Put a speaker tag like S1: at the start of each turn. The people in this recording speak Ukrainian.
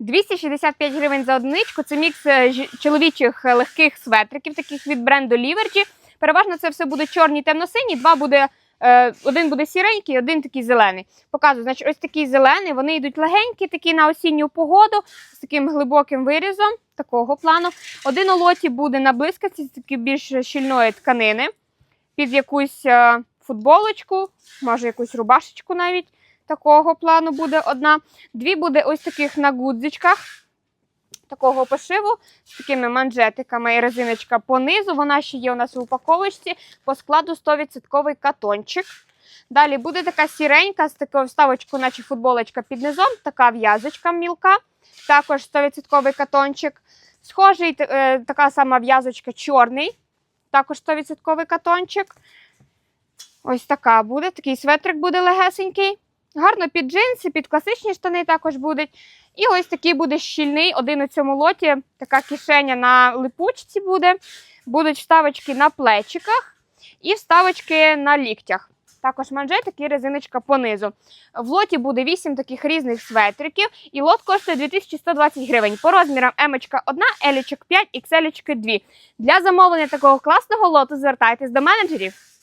S1: 265 гривень за одиничку. Це мікс е, чоловічих е, легких светриків, таких від бренду Liberty. Переважно це все буде чорні темно-сині, два буде. е, Один буде сіренький, один такий зелений. Показую, значить, ось такий зелений. Вони йдуть легенькі, такі на осінню погоду з таким глибоким вирізом, такого плану. Один у лоті буде на блискавці, такі більш щільної тканини, під якусь футболочку, може якусь рубашечку навіть такого плану буде одна. Дві буде ось таких на гудзичках. Такого пошиву з такими манжетиками і резиночка по низу. Вона ще є у нас у упаковочці. По складу 100% катончик. Далі буде така сіренька з такою вставочкою, наче футболочка під низом, така в'язочка мілка. Також 100% катончик. Схожий е, така сама в'язочка чорний. Також 100% катончик. Ось така буде. Такий светрик буде легесенький. Гарно під джинси, під класичні штани також будуть. І ось такий буде щільний, один у цьому лоті. Така кишеня на липучці буде. Будуть вставочки на плечиках і вставочки на ліктях. Також манжетик і резиночка понизу. В лоті буде 8 таких різних светриків, і лот коштує 2120 гривень. По розмірам емочка 1, елічок 5, ікселічки 2. Для замовлення такого класного лоту звертайтесь до менеджерів.